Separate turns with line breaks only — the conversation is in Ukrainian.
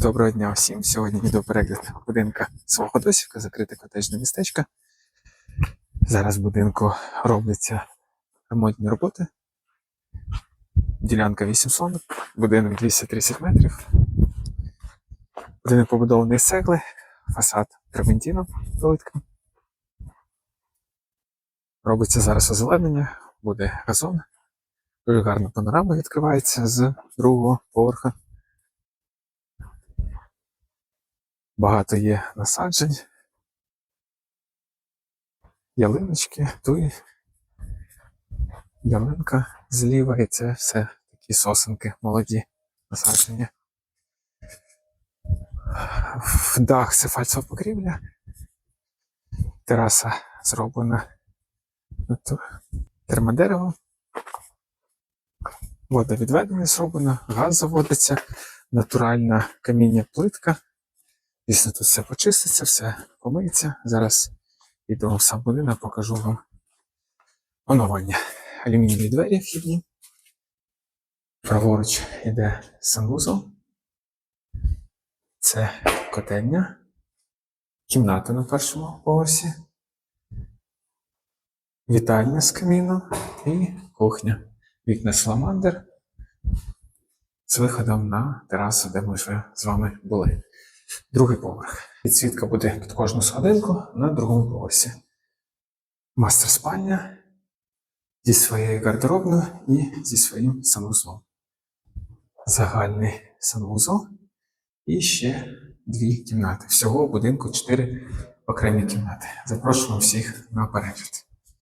Доброго дня всім. Сьогодні відеоперегляд будинка свого досвідка, закрите котежне містечко. Зараз в будинку робляться ремонтні роботи. Ділянка 8 соток, будинок 230 метрів. Будинок побудований з цегли, фасад травентіном великим. Робиться зараз озеленення, буде газон. Дуже гарна панорама відкривається з другого поверха. Багато є насаджень, ялиночки, туї, ялинка зліва, і це все такі сосенки молоді насадження. В дах це фальцова покрівля. Тераса зроблена Тут термодерево. Водовідведення зроблено, газ заводиться, натуральна каміння плитка. Звісно, тут все почиститься, все помиється. Зараз йду в сам будинок, покажу вам оновлення. Алюмінієві двері вхідні. Праворуч йде санвузол. Це котельня. Кімната на першому поверсі. Вітальня з каміном і кухня. Вікна саламандр з виходом на терасу, де ми вже з вами були. Другий поверх. Підсвітка буде під кожну сходинку на другому поверсі. Мастер спальня зі своєю гардеробною і зі своїм санвузлом. Загальний санвузол і ще дві кімнати. Всього в будинку чотири окремі кімнати. Запрошуємо всіх на перегляд.